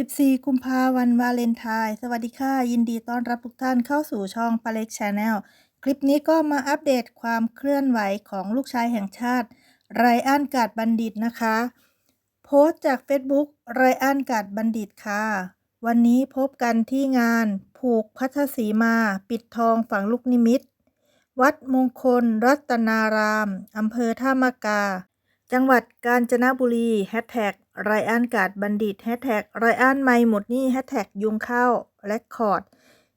14 กุมภาพันวาเลนไทน์ สวัสดีค่ะ ยินดีต้อนรับทุกท่านเข้าสู่ช่องปาเล็กชาแนล คลิปนี้ก็มาอัปเดตความเคลื่อนไหวของลูกชายแห่งชาติ ไรอันกาดบัณฑิตนะคะ โพสต์จาก Facebook ไรอันกาดบัณฑิตค่ะ วันนี้พบกันที่งานผูกพัทสีมา ปิดทองฝังลูกนิมิต วัดมงคล รัตนาราม อำเภอท่ามะกา จังหวัดกาญจนบุรีแฮชแท็ก ไรอันกาดบัณฑิตแฮชแท็กไรอันไม่หมดนี่แฮชแท็กยุงเข้าและคอร์ด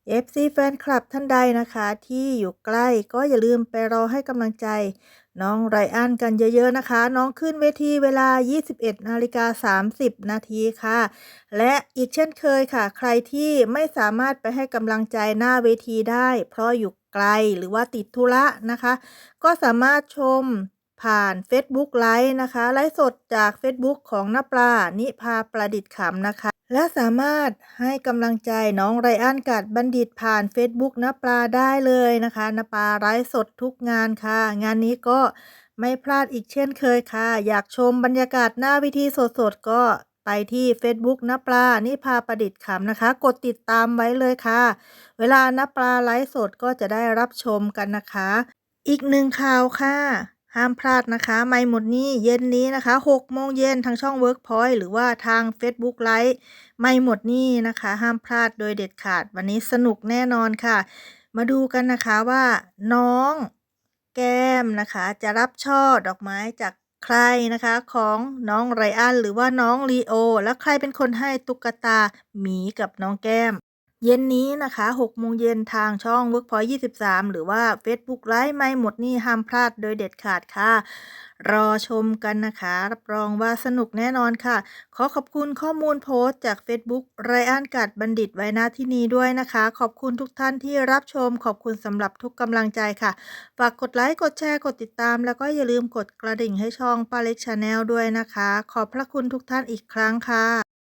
FC แฟนคลับท่านใดนะคะ ที่อยู่ใกล้ก็อย่าลืมไปรอให้กำลังใจ น้องไรอันกันเยอะๆนะคะ น้องขึ้นเวทีเวลา 21นาฬิกา30 นาทีค่ะ และอีกเช่นเคยค่ะ ใครที่ไม่สามารถไปให้กำลังใจหน้าเวทีได้ เพราะอยู่ไกลหรือว่าติดธุระนะคะ ก็สามารถชม ผ่าน Facebook ไลฟ์นะคะ ไลฟ์สดจาก Facebook ของน้าปลา นิพาประดิษฐ์ขำนะคะ และสามารถให้กำลังใจน้องไรอันกาดบัณฑิตผ่าน Facebook น้าปลาได้เลยนะคะน้าปลาไลฟ์สดทุกงานค่ะ งานนี้ก็ไม่พลาดอีกเช่นเคยค่ะ อยากชมบรรยากาศหน้าวิธีสดๆก็ไปที่ Facebook น้าปลานิพาประดิษฐ์ขำนะคะ กดติดตามไว้เลยค่ะ เวลาน้าปลาไลฟ์สดก็จะได้รับชมกันนะคะ อีกหนึ่งข่าวค่ะ ห้ามพลาดนะคะ ไม่หมดนี้เย็นนี้นะคะ6โมงเย็นทางช่อง Workpoint หรือว่าทาง Facebook ไลฟ์ไม่หมดนี้นะคะ ห้ามพลาดโดยเด็ดขาด วันนี้สนุกแน่นอนค่ะ มาดูกันนะคะว่า น้องแก้มนะคะ จะรับช่อดอกไม้จากใครนะคะของน้องไรอันหรือว่าน้องลีโอ แล้วใครเป็นคนให้ตุ๊กตาหมีกับน้องแก้ม เย็นนี้นะคะ6โมงเย็นทางช่อง Workpoint 23 หรือว่า Facebook ไลฟ์ไม่หมดนี่ห้ามพลาดโดยเด็ดขาดค่ะ รอชมกันนะคะ รับรองว่าสนุกแน่นอนค่ะ ขอขอบคุณข้อมูลโพสต์จาก Facebook ไรอันกัดบัณฑิตไว้ณที่นี้ด้วยนะคะ ขอบคุณทุกท่านที่รับชม ขอบคุณสำหรับทุกกำลังใจค่ะ ฝากกดไลค์ กดแชร์ กดติดตาม แล้วก็อย่าลืมกดกระดิ่งให้ช่องป้าเล็กชาแนลด้วยนะคะ ขอบพระคุณทุกท่านอีกครั้งค่ะ